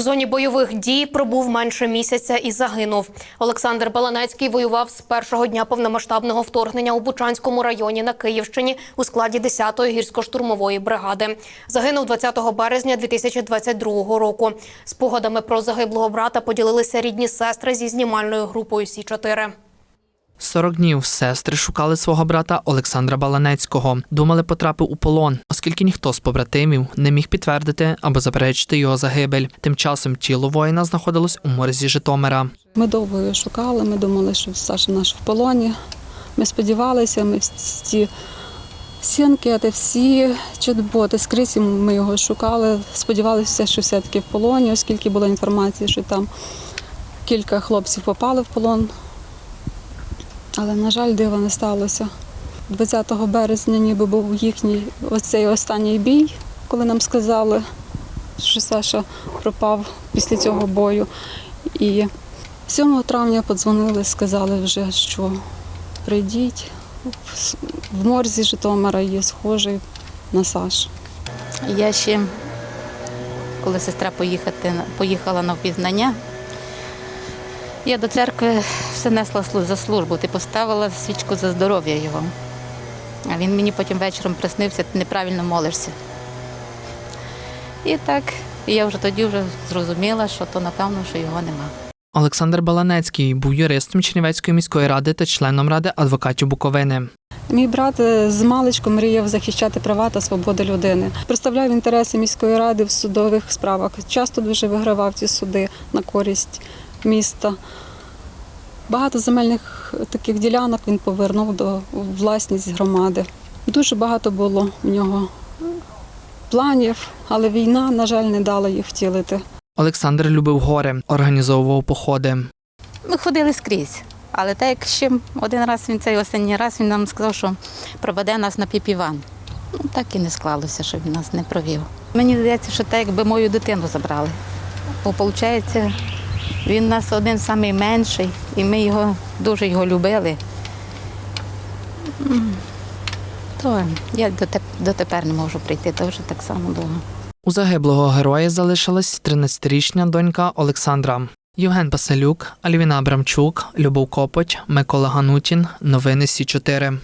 Зоні бойових дій пробув менше місяця і загинув. Олександр Баланецький воював з першого дня повномасштабного вторгнення у Бучанському районі на Київщині у складі 10-ї гірсько-штурмової бригади. Загинув 20 березня 2022 року. Спогадами про загиблого брата поділилися рідні сестри зі знімальною групою Сі 4 40 днів сестри шукали свого брата Олександра Баланецького. Думали, потрапив у полон, оскільки ніхто з побратимів не міг підтвердити або заперечити його загибель. Тим часом тіло воїна знаходилось у морзі Житомира. Ми довго його шукали, ми думали, що Саша наш в полоні. Ми сподівалися, ми всі сінки, а всі чотботи скрізь ми його шукали. Сподівалися, що все-таки в полоні, оскільки була інформація, що там кілька хлопців попали в полон. Але, на жаль, дива не сталося. 20 березня ніби був їхній оцей останній бій, коли нам сказали, що Саша пропав після цього бою. І 7 травня подзвонили, сказали вже, що прийдіть. В морзі Житомира є схожий на Саш. Я ще, коли сестра поїхати, поїхала на впізнання, я до церкви все несла за службу. Ти поставила свічку за здоров'я його. А він мені потім вечором приснився, ти неправильно молишся. І так, і я вже тоді вже зрозуміла, що то напевно, що його нема. Олександр Баланецький був юристом Чернівецької міської ради та членом ради адвокатів Буковини. Мій брат е, з маличку мріяв захищати права та свободи людини. Представляв інтереси міської ради в судових справах. Часто дуже вигравав ці суди на користь міста. Багато земельних таких ділянок він повернув до власність громади. Дуже багато було в нього планів, але війна, на жаль, не дала їх втілити. Олександр любив гори, організовував походи. Ми ходили скрізь. Але так як ще один раз він цей останній раз він нам сказав, що проведе нас на піпіван. Ну, так і не склалося, що він нас не провів. Мені здається, що так, якби мою дитину забрали. Бо виходить, він у нас один самий менший, і ми його дуже його любили. То я дотепер не можу прийти, то вже так само довго. У загиблого героя залишилась 13-річна донька Олександра. Євген Паселюк, Альвіна Абрамчук, Любов Копоть, Микола Ганутін. Новини Сі 4